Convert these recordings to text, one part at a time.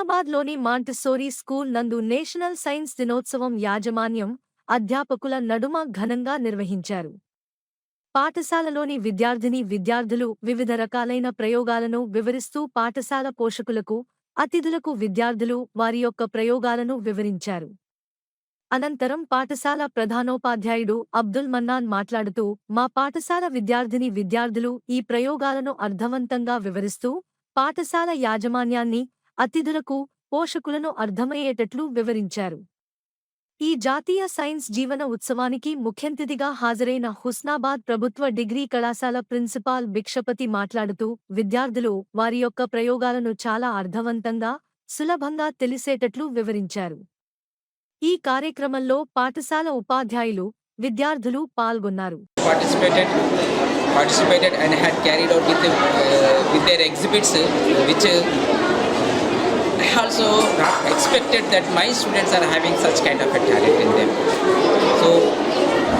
హైదరాబాద్లోని Montessori school నందు national science దినోత్సవం యాజమాన్యం అధ్యాపకుల నడుమ ఘనంగా నిర్వహించారు. పాఠశాలలోని విద్యార్థిని విద్యార్థులు వివిధ రకాలైన ప్రయోగాలను వివరిస్తూ పాఠశాల పోషకులకు అతిథులకు విద్యార్థులు వారి యొక్క ప్రయోగాలను వివరించారు. అనంతరం పాఠశాల ప్రధానోపాధ్యాయుడు అబ్దుల్ మన్నాన్ మాట్లాడుతూ మా పాఠశాల విద్యార్థిని విద్యార్థులు ఈ ప్రయోగాలను అర్థవంతంగా వివరిస్తూ పాఠశాల యాజమాన్యాన్ని అతిథులకు పోషకులను అర్థమయ్యేటట్లు వివరించారు. ఈ జాతీయ సైన్స్ జీవన ఉత్సవానికి ముఖ్యంతిథిగా హాజరైన హుస్నాబాద్ ప్రభుత్వ డిగ్రీ కళాశాల ప్రిన్సిపాల్ భిక్షపతి మాట్లాడుతూ విద్యార్థులు వారి యొక్క ప్రయోగాలను చాలా అర్థవంతంగా సులభంగా తెలిసేటట్లు వివరించారు. ఈ కార్యక్రమంలో పాఠశాల ఉపాధ్యాయులు విద్యార్థులు పాల్గొన్నారు. Participated and had carried out with uh, with their exhibits which uh, I also expected that my students are having such kind of a talent in them. So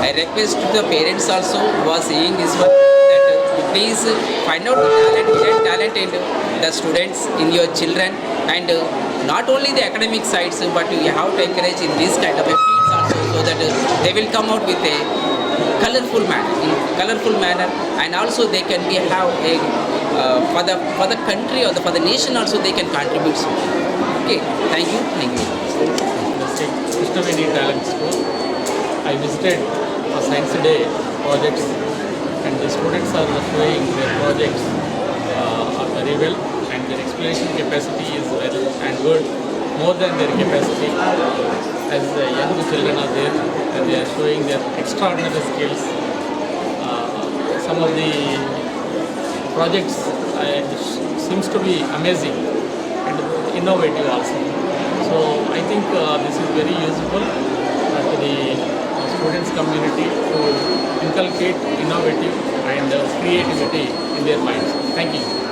I request to the parents also who are seeing this one that please find out the talent hidden talent in the students in your children. And uh, not only the academic sides but you have to encourage in this kind of a fields also so that uh, they will come out with a colorful manner in colorful manner. And also they can be have a for the for the country or the, for the nation also they can contribute so okay thank you. Thank you. District Krishnaveni Talent School. I visited for Science Day projects and the students are showing their projects uh, are very well and their explanation capacity is well and good, more than their capacity. As the young children are there and they are showing their extraordinary skills. Uh, some of the projects uh, seems to be amazing and innovative also. So I think uh, this is very useful uh, to the students community to inculcate innovative and uh, creativity in their minds. Thank you.